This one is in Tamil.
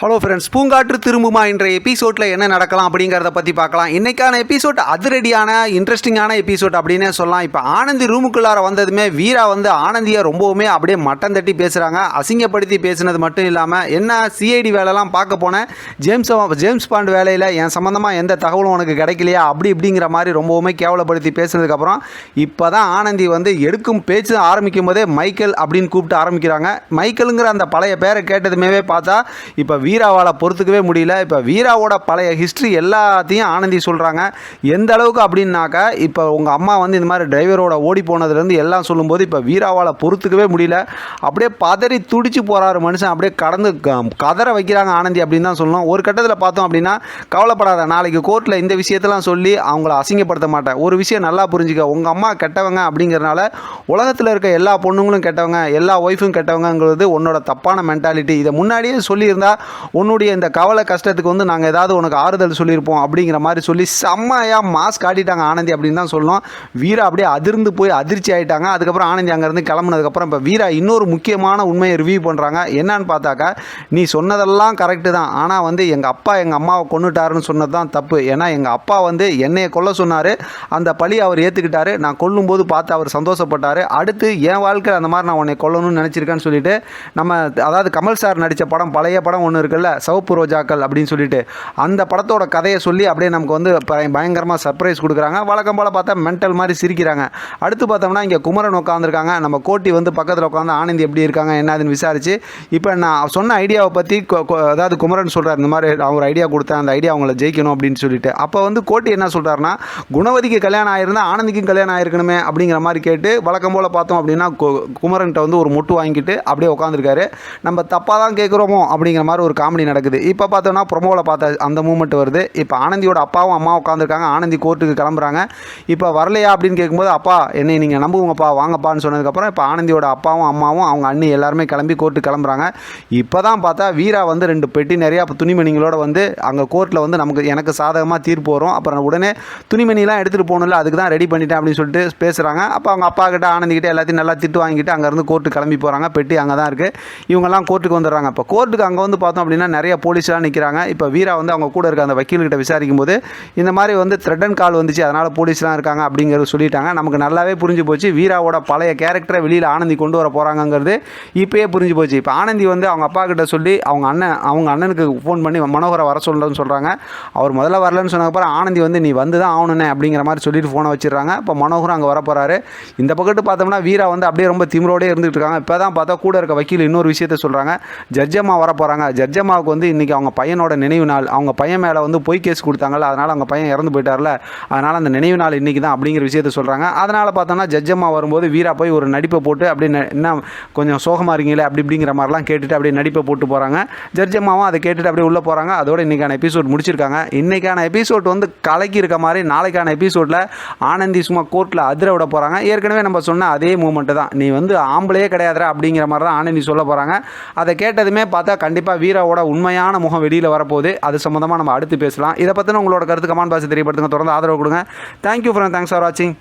ஹலோ ஃப்ரெண்ட்ஸ் பூங்காற்று திரும்புமா என்ற எபிசோடில் என்ன நடக்கலாம் அப்படிங்கிறத பற்றி பார்க்கலாம். இன்றைக்கான எபிசோட் அதிரடியான இன்ட்ரெஸ்டிங்கான எபிசோட் அப்படின்னே சொல்லலாம். இப்போ ஆனந்தி ரூமுக்குள்ளார வந்ததுமே வீரா வந்து ஆனந்தியை ரொம்பவுமே அப்படியே மட்டம் தட்டி பேசுகிறாங்க அசிங்கப்படுத்தி பேசுனது மட்டும் இல்லாமல் என்ன சிஐடி வேலைலாம் பார்க்க போனேன் ஜேம்ஸ் ஜேம்ஸ் பாண்ட் வேலையில் என் சம்மந்தமாக எந்த தகவலும் உனக்கு கிடைக்கலையா? அப்படி இப்படிங்கிற மாதிரி ரொம்பவுமே கேவலப்படுத்தி பேசுனதுக்கப்புறம் இப்போ தான் ஆனந்தி வந்து எடுக்கும் பேச்சு ஆரம்பிக்கும் போதே மைக்கேல் அப்படின்னு கூப்பிட்டு ஆரம்பிக்கிறாங்க. மைக்கேலுங்கிற அந்த பழைய பேரை கேட்டதுமே பார்த்தா இப்போ வீராவால் பொறுத்துக்கவே முடியல. இப்போ வீராவோட பழைய ஹிஸ்ட்ரி எல்லாத்தையும் ஆனந்தி சொல்கிறாங்க எந்த அளவுக்கு அப்படின்னாக்கா இப்போ உங்கள் அம்மா வந்து இந்த மாதிரி டிரைவரோட ஓடி போனதுலேருந்து எல்லாம் சொல்லும்போது இப்போ வீராவால் பொறுத்துக்கவே முடியல. அப்படியே பதறி துடிச்சு போகிறாரு மனுஷன். அப்படியே கடந்து க- கதற வைக்கிறாங்க ஆனந்தி அப்படின்னு தான் சொல்லணும். ஒரு கட்டத்தில் பார்த்தோம் அப்படின்னா கவலைப்படாத நாளைக்கு கோர்ட்டில் இந்த விஷயத்தெல்லாம் சொல்லி அவங்கள அசிங்கப்படுத்த மாட்டேன். ஒரு விஷயம் நல்லா புரிஞ்சுக்க. உங்கள் அம்மா கெட்டவங்க அப்படிங்கிறனால உலகத்தில் இருக்க எல்லா பொண்ணுங்களும் கெட்டவங்க எல்லா ஒய்ஃபும் கெட்டவங்கங்கிறது உன்னோட தப்பான மென்டாலிட்டி இதை முன்னாடியே சொல்லியிருந்தா உன்னுடைய இந்த கவலை கஷ்டத்துக்கு வந்து நாங்கள் ஏதாவது உனக்கு ஆறுதல் சொல்லியிருப்போம் அப்படிங்கிற மாதிரி சொல்லி செம்மையாக மாஸ் காட்டிட்டாங்க ஆனந்தி அப்படின்னு தான் சொல்லணும். வீரா அப்படியே அதிர்ந்து போய் அதிர்ச்சி ஆயிட்டாங்க. அதுக்கப்புறம் ஆனந்தி அங்கேருந்து கிளம்புனதுக்கப்புறம் இப்போ வீரா இன்னொரு முக்கியமான உண்மையை ரிவ்யூ பண்ணுறாங்க என்னன்னு பார்த்தாக்கா நீ சொன்னதெல்லாம் கரெக்டு தான். ஆனால் வந்து எங்கள் அப்பா எங்கள் அம்மாவை கொண்டுட்டாருன்னு சொன்னது தான் தப்பு. ஏன்னா எங்கள் அப்பா வந்து என்னையை கொல்ல சொன்னார். அந்த பழி அவர் ஏற்றுக்கிட்டாரு நான் கொல்லும்போது பார்த்து அவர் சந்தோஷப்பட்டார். அடுத்து என் வாழ்க்கையில் அந்த மாதிரி நான் உன்னை கொல்லணும்னு நினச்சிருக்கேன்னு சொல்லிட்டு நம்ம அதாவது கமல் சார் நடித்த படம் பழைய படம் ஒன்று இருக்குல்ல? சவப்பு ரோஜாக்கள் அப்படின்னு சொல்லிட்டு. அந்த படத்தோட கதையை சொல்லி அப்படியே நமக்கு வந்து பயங்கரமாக சர்ப்ரைஸ் கொடுக்குறாங்க. வழக்கம் போல் பார்த்தா மென்டல் மாதிரி சிரிக்கிறாங்க. அடுத்து பார்த்தோம்னா இங்கே குமரன் உட்காந்துருக்காங்க நம்ம கோட்டி வந்து பக்கத்தில் உட்காந்து ஆனந்தி எப்படி இருக்காங்க? என்னதுன்னு விசாரிச்சு. இப்போ நான் சொன்ன ஐடியாவை பற்றி அதாவது குமரன் சொல்கிறார் இந்த மாதிரி நான் ஒரு ஐடியா கொடுத்தேன். அந்த ஐடியா அவங்கள ஜெயிக்கணும். அப்படின்னு சொல்லிட்டு. அப்போ வந்து கோட்டி என்ன சொல்கிறாருன்னா குணவதிக்கு கல்யாணம் ஆயிருந்தால் ஆனந்திக்கும் கல்யாணம் ஆயிருக்கணுமே. அப்படிங்கிற மாதிரி கேட்டு வழக்கம் போல் பார்த்தோம் அப்படின்னா குமரன்கிட்ட வந்து ஒரு மொட்டு வாங்கிட்டு அப்படியே உட்காந்துருக்காரு நம்ம தப்பாக தான் கேட்குறோமோ அப்படிங்கிற மாதிரி ஒரு காமெடி நடக்குது. இப்போ பார்த்தோன்னா ப்ரொமோவில் பார்த்த அந்த மூமெண்ட் வருது. இப்போ ஆனந்தியோட அப்பாவும் அம்மாவும் உட்காந்துருக்காங்க ஆனந்தி கோர்ட்டுக்கு கிளம்புறாங்க. இப்போ வரலையா அப்படின்னு கேட்கும்போது அப்பா என்னை நீங்கள் நம்புங்கப்பா வாங்கப்பான்னு சொன்னதுக்கப்புறம் இப்போ ஆனந்தியோட அப்பாவும் அம்மாவும் அவங்க அண்ணி எல்லாருமே கிளம்பி கோர்ட்டுக்கு கிளம்புறாங்க. இப்போ தான் பார்த்தா வீரா வந்து ரெண்டு பெட்டி நிறையா துணிமணிகளோட வந்து அங்கே கோர்ட்டில் வந்து நமக்கு எனக்கு சாதகமாக தீர்ப்பு வரும். அப்புறம் உடனே துணிமணிலாம் எடுத்துகிட்டு போகணும்ல அதுக்கு தான் ரெடி பண்ணிட்டேன் அப்படின்னு சொல்லிட்டு பேசுகிறாங்க அப்போ அவங்க அப்பா கிட்ட ஆனந்திக்கிட்ட எல்லாத்தையும் நல்லா திட்டு வாங்கிட்டு அங்கேருந்து கோர்ட்டு கிளம்பி போகிறாங்க பெட்டி அங்கே தான் இருக்குது இவங்கெல்லாம் கோர்ட்டுக்கு வந்துடுறாங்க. இப்போ கோர்ட்டுக்கு அங்கே வந்து பார்த்தோம் அப்படின்னா நிறைய போலீஸ்லாம் நிற்கிறாங்க இப்போ வீரா வந்து அவங்க கூட இருக்க அந்த வக்கீல்கிட்ட விசாரிக்கும் போது இந்த மாதிரி வந்து த்ரெட்டன் கால் வந்துச்சு அதனால் போலீஸ்லாம் இருக்காங்க அப்படிங்கிறது சொல்லிட்டாங்க. நமக்கு நல்லாவே புரிஞ்சு போச்சு. வீராவோட பழைய கேரக்டரை வெளியில் ஆனந்தி கொண்டு வர போகிறாங்கங்கிறது இப்போயே புரிஞ்சு போச்சு. இப்போ ஆனந்தி வந்து அவங்க அப்பா கிட்ட சொல்லி அவங்க அண்ணன் அவங்க அண்ணனுக்கு ஃபோன் பண்ணி மனோகரை வர சொல்கிறேன்னு சொல்கிறாங்க அவர் முதல்ல வரலன்னு சொன்னதுக்கப்புறம் ஆனந்தி வந்து நீ வந்து தான் ஆகணுண்ணே அப்படிங்கிற மாதிரி சொல்லிட்டு ஃபோனை வச்சிடுறாங்க. இப்போ மனோகரும் அங்கே வர போகிறாரு இந்த பக்கத்து பார்த்தோம்னா வீரா வந்து அப்படியே ரொம்ப திமிரோடே இருந்துகிட்டு இருக்காங்க. இப்போ தான் பார்த்தா கூட இருக்க வக்கீல் இன்னொரு விஷயத்த சொல்கிறாங்க ஜட்ஜம்மா வர போகிறாங்க ஜட்ஜம்மாவுக்கு வந்து இன்றைக்கி அவங்க பையனோட நினைவு நாள். அவங்க பையன் மேலே வந்து பொய் கேஸ் கொடுத்தாங்கல்ல அதனால் அவங்க பையன் இறந்து போயிட்டார்ல. அதனால் அந்த நினைவு நாள் இன்றைக்கி தான் அப்படிங்கிற விஷயத்த சொல்கிறாங்க அதனால் பார்த்தோம்னா ஜட்ஜம்மா வரும்போது வீரா போய் ஒரு நடிப்பை போட்டு அப்படியே என்ன கொஞ்சம் சோகமாக இருக்கீங்களே அப்படி இப்படிங்கிற மாதிரிலாம் கேட்டுட்டு அப்படியே நடிப்பை போட்டு போகிறாங்க ஜட்ஜம்மாவும் அதை கேட்டுட்டு அப்படியே உள்ளே போகிறாங்க அதோட இன்றைக்கான எபிசோட் முடிச்சிருக்காங்க. இன்றைக்கான எபிசோட் வந்து கலக்கி இருக்க மாதிரி நாளைக்கான எபிசோடில் ஆனந்தி சும்மா கோர்ட்டில் அதிர விட போகிறாங்க ஏற்கனவே நம்ம சொன்ன அதே மூமெண்ட்டு தான். நீ வந்து ஆம்பளையே கிடையாதுடா அப்படிங்கிற மாதிரி தான் ஆனந்தி சொல்ல போகிறாங்க அதை கேட்டதுமே பார்த்தா கண்டிப்பாக வீராவோட உண்மையான முகம் வெளியில் வரப்போகுது. அது சம்மந்தமாக நம்ம அடுத்து பேசலாம். இதை பற்றின உங்களோட கருத்து கமெண்ட் பாக்ஸ் தெரியப்படுத்துங்க. தொடர்ந்து ஆதரவு கொடுங்க. தேங்க்யூ ஃப்ரெண்ட் தேங்க்ஸ் ஃபார் வாட்சிங்